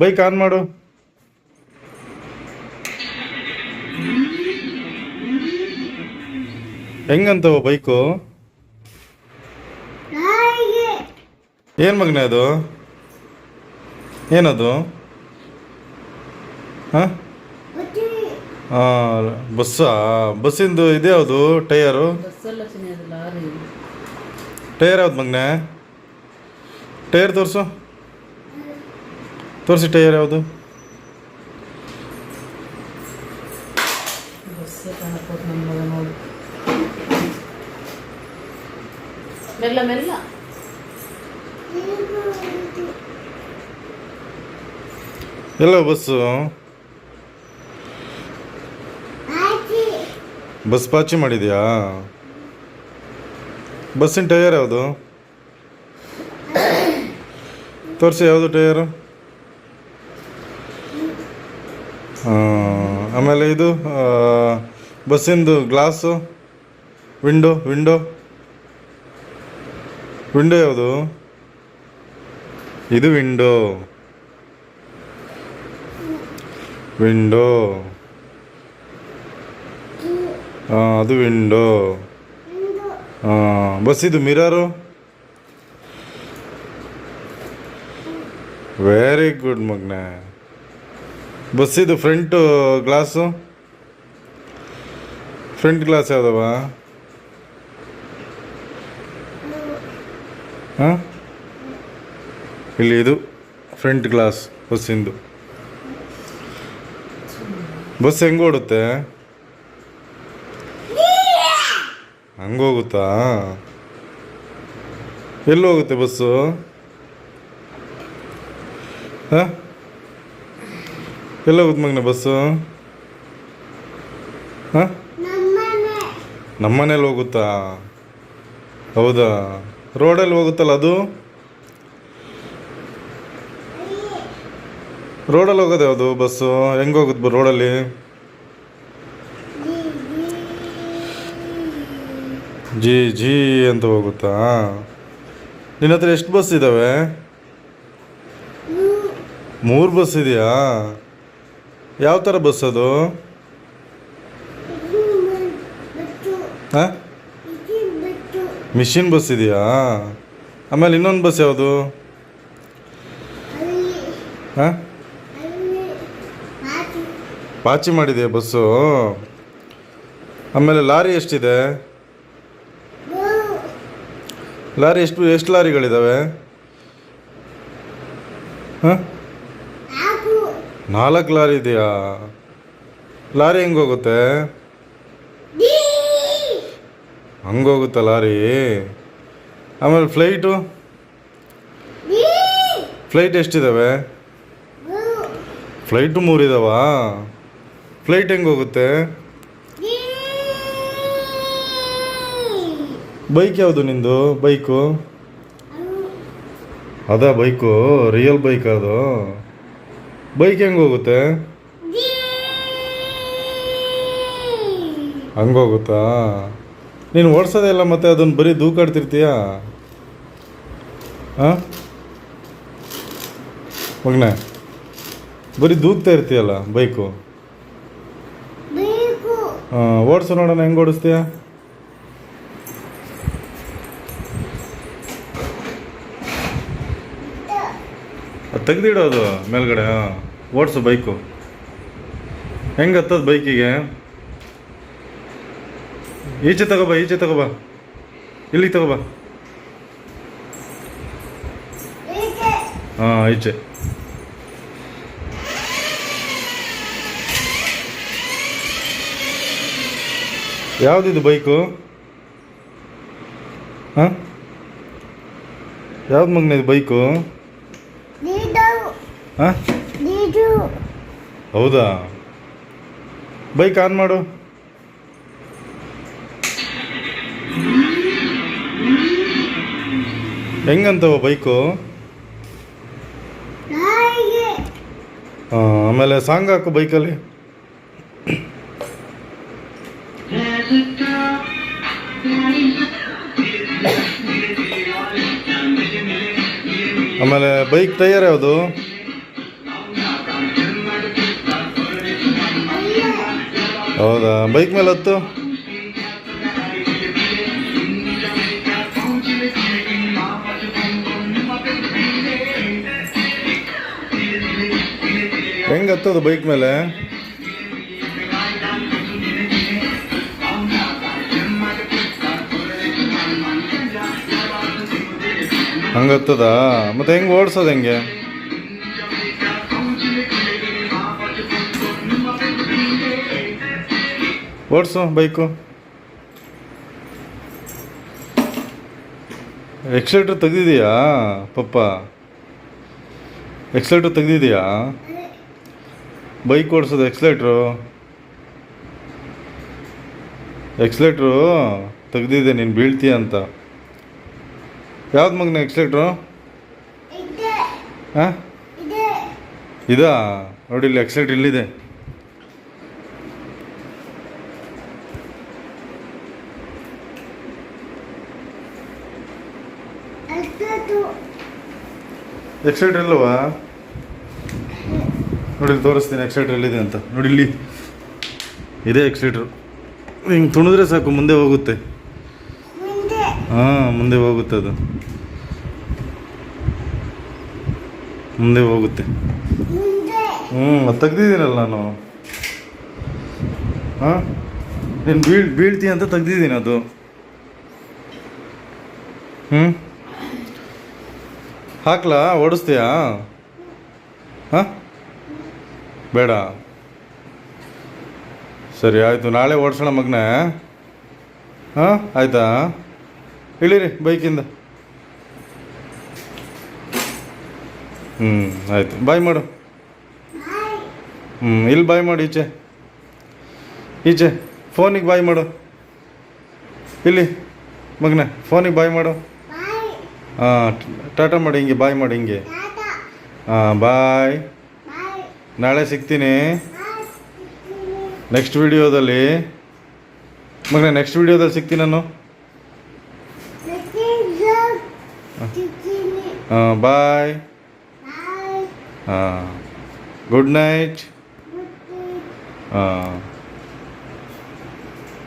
Bike on ಮಾಡು. ಹೆಂಗಂತವ bike? ಏನು ಮಗನೇ ಅದು? ಏನದು? ಹಾಂ? ಬಸ್ಸಾ? ಬಸ್ಸಿಂದು ಟೈರು ಟೈಯರ್? ಅದು ಲಾರಿ. ಟೈರ್ ಯಾವ್ದು ಮಗನೆ? ಟೈರ್ ತೋರಿಸು. ತೋರಿಸಿ ಟೈರ್ ಯಾವುದು? ಮೆಲ್ಲ ಮೆಲ್ಲ. ಎಲ್ಲ ಬಸ್ಸು? ಬಸ್ ಪಾಚಿ ಮಾಡಿದ್ಯಾ? ಬಸ್ಸಿನ ಟೈರ್ ಯಾವುದು? ತೋರಿಸಿ ಯಾವುದು ಟೈರು ಆಮೇಲೆ ಇದು ಬಸ್ಸಿಂದು ಗ್ಲಾಸು, ವಿಂಡೋ ವಿಂಡೋ. ವಿಂಡೋ ಯಾವುದು? ಇದು ವಿಂಡೋ. ವಿಂಡೋ. ಹಾಂ ಅದು ವಿಂಡೋ. ಹಾಂ ಬಸ್ ಇದು ಮಿರರು. ವೆರಿ ಗುಡ್ ಮಗ್ನೆ. ಬಸ್ ಇದು ಫ್ರಂಟು ಗ್ಲಾಸು ಫ್ರಂಟ್ ಗ್ಲಾಸ್ ಯಾವ್ದವ? ಹಾಂ? ಇಲ್ಲಿ ಇದು ಫ್ರಂಟ್ ಗ್ಲಾಸ್ ಬಸ್ಸಿಂದು. ಬಸ್ ಹೆಂಗೆ ಓಡುತ್ತೆ? ಹಂಗೋಗುತ್ತಾ ಎಲ್ಲಿ ಹೋಗುತ್ತೆ ಬಸ್ಸು? ಹಾಂ? ಎಲ್ಲಿ ಮಗ್ನ ಬಸ್ಸು ಹಾಂ? ನಮ್ಮನೇಲಿ ಹೋಗುತ್ತಾ? ಹೌದಾ? ರೋಡಲ್ಲಿ ಹೋಗುತ್ತಲ್ಲ ಅದು? ರೋಡಲ್ಲಿ ಹೋಗೋದು ಯಾವುದು ಬಸ್ಸು ಹೆಂಗೆ ಹೋಗುತ್ತೆ ರೋಡಲ್ಲಿ? ಜಿ ಜಿ ಅಂತ ಹೋಗುತ್ತಾ? ನಿನ್ನ ಹತ್ರ ಎಷ್ಟು ಬಸ್ ಇದ್ದಾವೆ ಮೂರು ಬಸ್ ಇದೆಯಾ? ಯಾವ ಥರ ಬಸ್ ಅದು? ಹಾಂ? ಮಿಷಿನ್ ಬಸ್ ಇದೆಯಾ? ಆಮೇಲೆ ಇನ್ನೊಂದು ಬಸ್ ಯಾವುದು? ಹಾಂ? ಪಾಚಿ ಮಾಡಿದೆಯಾ ಬಸ್ಸು? ಆಮೇಲೆ ಲಾರಿ ಎಷ್ಟಿದೆ? ಲಾರಿ ಎಷ್ಟು ಎಷ್ಟು ಲಾರಿಗಳಿದ್ದಾವೆ ಹಾಂ? ನಾಲ್ಕು ಲಾರಿ ಇದೆಯಾ? ಲಾರಿ ಹೆಂಗೋಗುತ್ತೆ ಹಂಗೋಗುತ್ತಾ ಲಾರಿ? ಆಮೇಲೆ ಫ್ಲೈಟು? ಫ್ಲೈಟ್ ಎಷ್ಟಿದ್ದಾವೆ ಫ್ಲೈಟು ಮೂರಿದಾವ? ಫ್ಲೈಟ್ ಹೆಂಗೋಗುತ್ತೆ ಬೈಕ್ ಯಾವುದು ನಿಂದು? ಬೈಕು? ಅದ ಬೈಕು? ರಿಯಲ್ ಬೈಕ್ ಅದು? ಬೈಕ್ ಹೆಂಗೆ ಹೋಗುತ್ತೆ? ಹಂಗೋಗುತ್ತಾ ನೀನು ಓಡಿಸೋದೇ ಇಲ್ಲ ಮತ್ತೆ ಅದನ್ನು ಬರೀ ದೂಕಾಡ್ತಿರ್ತೀಯ? ಹಾಂ ಮಗನೆ ಬರೀ ದೂಕ್ತಾ ಇರ್ತೀಯಲ್ಲ ಬೈಕು? ಹಾಂ ಓಡಿಸು ನೋಡೋಣ ಹೆಂಗೆ ಓಡಿಸ್ತೀಯ ಅದು ತೆಗ್ದಿಡೋದು ಮೇಲ್ಗಡೆ ಹಾಂ. ಓಡಿಸು ಬೈಕು. ಹೆಂಗೆ ಹತ್ತದ ಬೈಕಿಗೆ? ಈಚೆ ತಗೋಬಾ ಈಚೆ ತಗೋಬಾ ಇಲ್ಲಿ ತಗೋಬಾ ಹಾಂ ಈಚೆ. ಯಾವುದಿದು ಬೈಕು? ಹಾಂ? ಯಾವ್ದು ಮಗನಿದು ಬೈಕು? ಹಾಂ? ಹೌದಾ? ಬೈಕ್ ಆನ್ ಮಾಡು. ಹೆಂಗಂತವ ಬೈಕು? ಆಮೇಲೆ ಸಾಂಗ್ ಹಾಕು ಬೈಕಲ್ಲಿ. ಆಮೇಲೆ ಬೈಕ್ ಟೈಯರ್ ಯಾವುದು? ಹೌದಾ? ಬೈಕ್ ಮೇಲೆ ಹತ್ತು? ಹೆಂಗೆ ಹತ್ತೋದು ಬೈಕ್ ಮೇಲೆ? ಹಂಗತ್ತದ ಮತ್ತೆ ಹೆಂಗ್ ಓಡಿಸೋದು ಹೆಂಗೆ? ಓಡಿಸು ಬೈಕು. ಎಕ್ಸಲೇಟ್ರ್ ತೆಗ್ದಿದೆಯಾ ಪಪ್ಪ? ಎಕ್ಸಲೇಟ್ರ್ ತೆಗ್ದಿದೆಯಾ ಬೈಕ್ ಓಡಿಸೋದು ಎಕ್ಸಲೇಟ್ರು ಎಕ್ಸಲೇಟ್ರು ತೆಗ್ದಿದೆ ನೀನು ಬೀಳ್ತೀಯ ಅಂತ. ಯಾವ್ದು ಮಗನ ಎಕ್ಸಲೇಟ್ರು ಹಾಂ? ಇದಾ. ನೋಡಿ ಇಲ್ಲಿ ಎಕ್ಸಲೇಟ್ರ್ ಇಲ್ಲಿದೆ. ಎಕ್ಸಲೇಟ್ರ್ ಇಲ್ಲವಾ ನೋಡಿ ತೋರಿಸ್ತೀನಿ ಎಕ್ಸೈಟರ್ ಎಲ್ಲಿದೆ ಅಂತ. ನೋಡಿ ಇಲ್ಲಿ. ಇದೇ ಎಕ್ಸೈಟರ್ ಹಿಂಗೆ ತುಣಿದ್ರೆ ಸಾಕು ಮುಂದೆ ಹೋಗುತ್ತೆ. ಹಾಂ ಮುಂದೆ ಹೋಗುತ್ತೆ ಅದು. ಮುಂದೆ ಹೋಗುತ್ತೆ. ಹ್ಞೂ ತೆಗ್ದಿದ್ದೀನಲ್ಲ ನಾನು. ಹಾಂ? ನೀನು ಬೀಳ್ ಬೀಳ್ತಿ ಅಂತ ತೆಗ್ದಿದ್ದೀನಿ ಅದು. ಹ್ಞೂ ಹಾಕ್ಲಾ? ಓಡಿಸ್ತೀಯಾ? ಹಾಂ? ಬೇಡ. ಸರಿ, ಆಯಿತು. ನಾಳೆ ಓಡಿಸೋಣ ಮಗನೇ. ಹಾಂ? ಆಯಿತಾ? ಇಳಿರಿ ಬೈಕಿಂದ. ಹ್ಞೂ ಆಯಿತು. ಬಾಯ್ ಮಾಡು. ಹ್ಞೂ ಇಲ್ಲಿ ಬಾಯ್ ಮಾಡು ಈಚೆ. ಈಚೆ. ಫೋನಿಗೆ ಬಾಯ್ ಮಾಡು. ಇಲ್ಲಿ ಮಗನೇ, ಫೋನಿಗೆ ಬಾಯ್ ಮಾಡು. ಹಾಂ ಟಾಟಾ ಮಾಡಿ ಹಿಂಗೆ, ಬಾಯ್ ಮಾಡಿ ಹಿಂಗೆ. ಹಾಂ ಬಾಯ್. ನಾಳೆ ಸಿಗ್ತೀನಿ. ನೆಕ್ಸ್ಟ್ ವಿಡಿಯೋದಲ್ಲಿ ಮಗನೇ ನೆಕ್ಸ್ಟ್ ವಿಡಿಯೋದಲ್ಲಿ ಸಿಗ್ತೀನಿ ನಾನು. ಹಾಂ ಬಾಯ್. ಹಾಂ ಗುಡ್ ನೈಟ್ ಹಾಂ